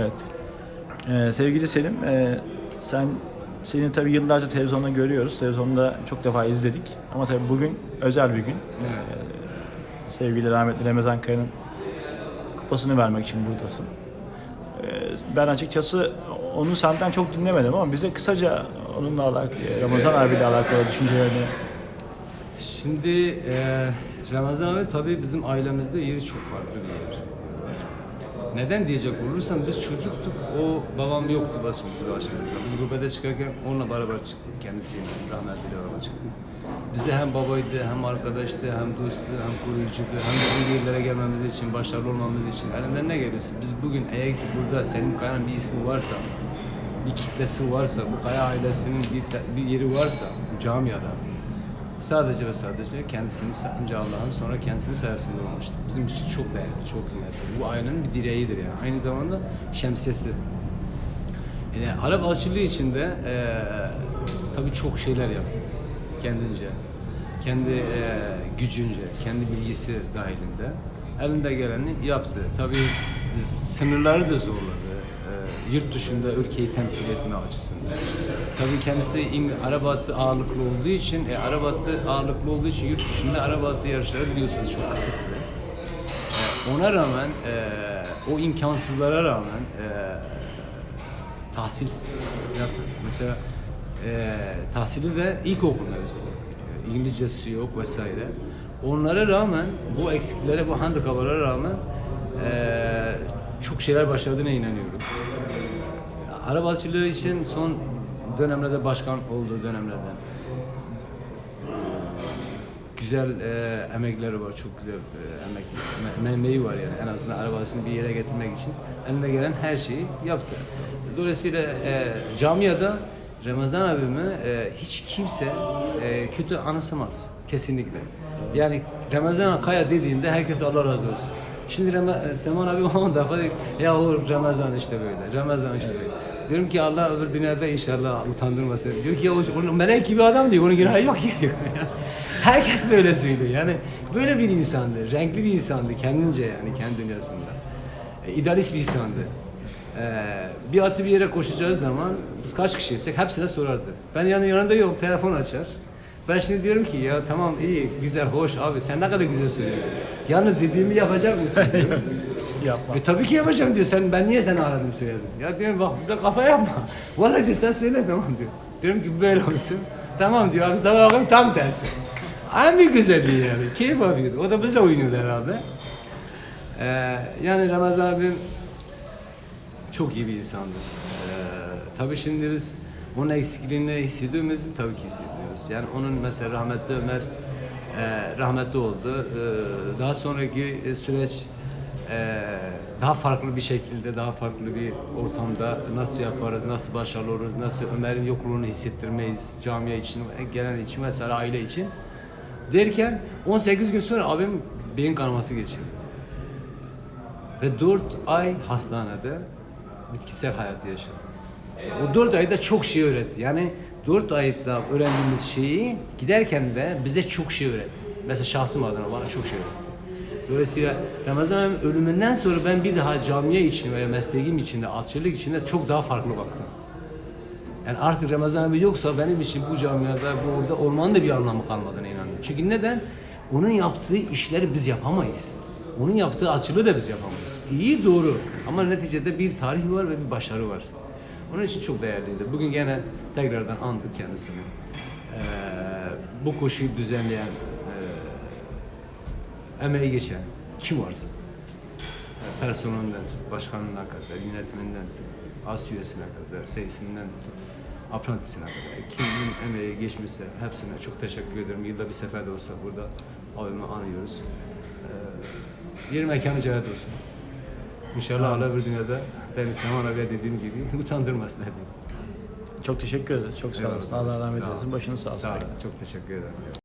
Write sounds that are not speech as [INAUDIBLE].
Evet. Ee, sevgili Selim, e, sen seni tabii yıllarca televizyonda görüyoruz. Televizyonda çok defa izledik. Ama tabii bugün özel bir gün. Evet. Sevgili rahmetli Ramazan Kaya'nın kupasını vermek için buradasın. Ee, ben açıkçası onu senden çok dinlemedim ama bize kısaca onunla alakalı, Ramazan abiyle alakalı düşüncelerini Şimdi e, Ramazan abi tabii bizim ailemizde yeri çok farklı bir yer. Neden diyecek olursam biz çocuktuk, o babam yoktu başımızda başımızda. Biz gurbete çıkarken onunla beraber çıktık kendisiyle, rahmetliyle beraber çıktık. Bize hem babaydı, hem arkadaştı, hem dosttu, hem koruyucuydu, hem bu yerlere gelmemiz için, başarılı olmamız için. Elinden ne geliyorsa, biz bugün eğer ki burada Selim Kaya'nın bir ismi varsa, bir kitlesi varsa, bu Kaya ailesinin bir, bir yeri varsa, bu camiada, Sadece ve sadece kendisini önce Allah'ın sonra kendisini sayesinde olmuştur. Bizim için çok değerli, çok kıymetli. Bu ayının bir direğidir yani. Aynı zamanda şemsiyesi. Yani Arap alçılığı içinde eee tabii çok şeyler yaptı. Kendince, kendi eee, gücünce, kendi bilgisi dahilinde elinde geleni yaptı. Tabii sınırları da zorladı. Eee, yurt dışında ülkeyi temsil etme açısından. Tabii kendisi İng- Arap ağırlıklı olduğu için, e, Arap ağırlıklı olduğu için yurt dışında Arap atı yarışları biliyorsunuz çok kısıtlı. E, ona rağmen, e, o imkansızlara rağmen e, tahsil yaptı. Mesela e, tahsili de ilkokul mezunu. İngilizcesi yok vesaire. Onlara rağmen, bu eksiklere, bu handikaplara rağmen e, çok şeyler başardığına inanıyorum. Arabacılığı için son dönemlerde başkan olduğu dönemlerden güzel e, emekleri var, çok güzel e, emek, me- var yani en azından arabasını bir yere getirmek için eline gelen her şeyi yaptı. Dolayısıyla e, camiada Ramazan abimi e, hiç kimse e, kötü anımsamaz kesinlikle. Yani Ramazan Kaya dediğinde herkes Allah razı olsun. Şimdi Rama, e, Seman abi [LAUGHS] on defa diyor, ya o Ramazan işte böyle, Ramazan işte böyle. Diyorum ki Allah öbür dünyada inşallah utandırmasın. Diyor ki ya o, melek gibi adam diyor, onun günahı yok ki [LAUGHS] diyor. Herkes böyle söylüyor. Yani böyle bir insandı, renkli bir insandı kendince yani kendi dünyasında. E, idealist bir insandı. E, bir atı bir yere koşacağı zaman biz kaç kişiysek hepsine sorardı. Ben yani yanında yok, telefon açar. Ben şimdi diyorum ki ya tamam iyi, güzel, hoş abi sen ne kadar güzel söylüyorsun. Yalnız dediğimi yapacak mısın? diyor. [LAUGHS] yapma. E tabii ki yapacağım diyor. Sen ben niye seni aradım söyledim. Ya diyorum bak bize kafa yapma. [LAUGHS] Vallahi diyor sen söyle tamam diyor. Diyorum ki böyle olsun. [LAUGHS] Tamam diyor abi sana bakayım tam tersi. Büyük güzelliği yani. Keyif alıyordu. O da bizle oynuyordu herhalde. Ee, yani Ramazan abim çok iyi bir insandı. Ee, tabii şimdi biz onun eksikliğini hissediyor muyuz? Tabii ki hissediyoruz. Yani onun mesela rahmetli Ömer e, rahmetli oldu. Ee, daha sonraki e, süreç e, daha farklı bir şekilde, daha farklı bir ortamda nasıl yaparız, nasıl başarılı oluruz, nasıl Ömer'in yokluğunu hissettirmeyiz camiye için, gelen için mesela aile için derken 18 gün sonra abim beyin kanaması geçirdi. Ve 4 ay hastanede bitkisel hayatı yaşadı. O 4 ayda çok şey öğretti. Yani 4 ayda öğrendiğimiz şeyi giderken de bize çok şey öğretti. Mesela şahsım adına bana çok şey öğretti. Dolayısıyla Ramazan ölümünden sonra ben bir daha camiye için veya mesleğim için de, atçılık için de çok daha farklı baktım. Yani artık Ramazan abi yoksa benim için bu camiada, bu orada olmanın da bir anlamı kalmadığına inanıyorum. Çünkü neden? Onun yaptığı işleri biz yapamayız. Onun yaptığı açılığı da biz yapamayız. İyi doğru ama neticede bir tarih var ve bir başarı var. Onun için çok değerliydi. Bugün gene tekrardan andık kendisini. Ee, bu koşuyu düzenleyen, e, emeği geçen kim varsa personelinden tut, başkanından kadar, yönetiminden tut, as üyesine kadar, seyisinden tut, aprantisine kadar, kimin emeği geçmişse hepsine çok teşekkür ederim. Yılda bir sefer de olsa burada abimi anıyoruz. Ee, yeri mekanı cennet olsun. İnşallah Allah bir dünyada demin Seman abiye dediğim gibi utandırmasın dedim. Çok teşekkür ederiz. Çok sağ olasın. Allah rahmet eylesin. Başınız sağ olsun. Sağ olun. Çok teşekkür ederim.